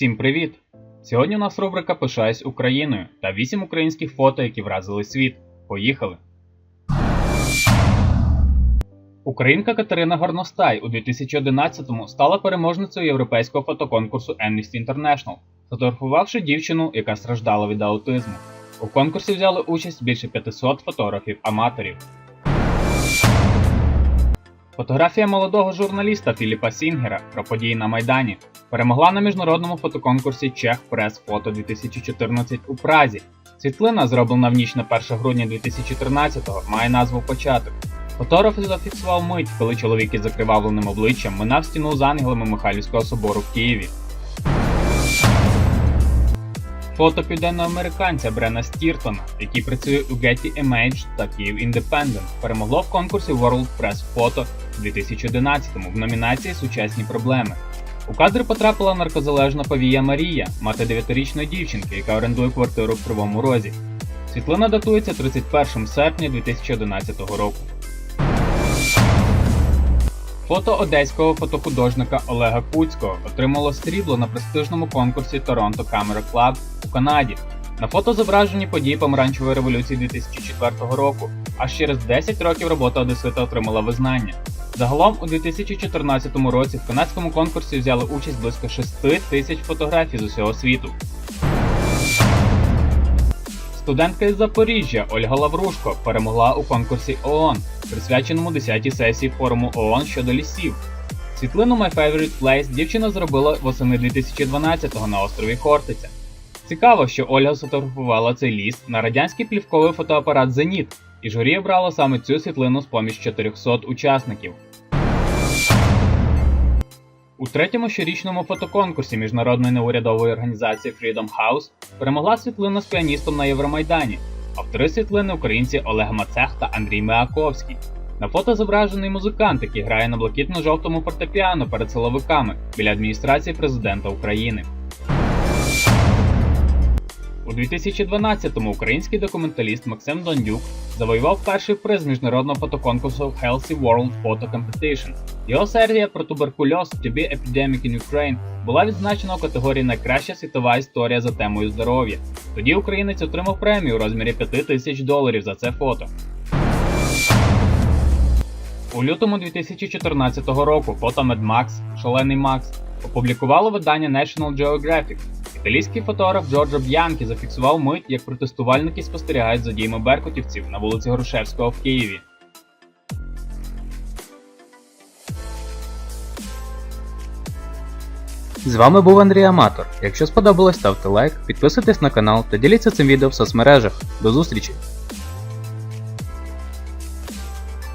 Всім привіт! Сьогодні у нас рубрика Пишаюсь Україною та 8 українських фото, які вразили світ. Поїхали! Українка Катерина Горностай у 2011-му стала переможницею європейського фотоконкурсу Amnesty International, фотографувавши дівчину, яка страждала від аутизму. У конкурсі взяли участь більше 500 фотографів-аматорів. Фотографія молодого журналіста Філіпа Сінгера про події на Майдані перемогла на міжнародному фотоконкурсі Чех Прес Фото 2014 у Празі. Світлина, зроблена в ніч на 1 грудня 2013-го, має назву Початок. Фотограф зафіксував мить, коли чоловік із закривавленим обличчям минав стіну з ангелами Михайлівського собору в Києві. Фото південноамериканця Брена Стіртона, який працює у Getty Image та Kyiv Independent, перемогло в конкурсі World Press Photo у 2011-му в номінації Сучасні проблеми. У кадри потрапила наркозалежна повія Марія, мати 9-річної дівчинки, яка орендує квартиру в Кривому Розі. Світлина датується 31 серпня 2011 року. Фото одеського фотохудожника Олега Куцького отримало срібло на престижному конкурсі Toronto Camera Club у Канаді. На фото зображені події помаранчевої революції 2004 року. Аж через 10 років робота Одесита отримала визнання. Загалом у 2014 році в канадському конкурсі взяли участь близько 6 тисяч фотографій з усього світу. Студентка із Запоріжжя Ольга Лаврушко перемогла у конкурсі ООН, присвяченому 10-й сесії форуму ООН щодо лісів. Світлину My Favorite Place дівчина зробила восени 2012-го на острові Хортиця. Цікаво, що Ольга сфотографувала цей ліс на радянський плівковий фотоапарат Зеніт, і журі обрало саме цю світлину з поміж 400 учасників. У третьому щорічному фотоконкурсі міжнародної неурядової організації Freedom House перемогла світлина з піаністом на Євромайдані. Автори світлини українці Олег Мацех та Андрій Меаковський. На фото зображений музикант, який грає на блакитно-жовтому фортепіано перед силовиками біля адміністрації президента України. У 2012-му український документаліст Максим Дондюк завоював перший приз міжнародного фотоконкурсу Healthy World Photo Competition. Його серія про туберкульоз To Be Epidemic in Ukraine була відзначена у категорії Найкраща світова історія за темою здоров'я. Тоді українець отримав премію у розмірі 5 тисяч доларів за це фото. У лютому 2014 року фото Mad Max, Шалений Макс, опублікувало видання National Geographic. Італійський фотограф Джорджо Б'янкі зафіксував мить, як протестувальники спостерігають за діями беркутівців на вулиці Грушевського в Києві. З вами був Андрій Аматор. Якщо сподобалось, ставте лайк, підписуйтесь на канал та діліться цим відео в соцмережах. До зустрічі!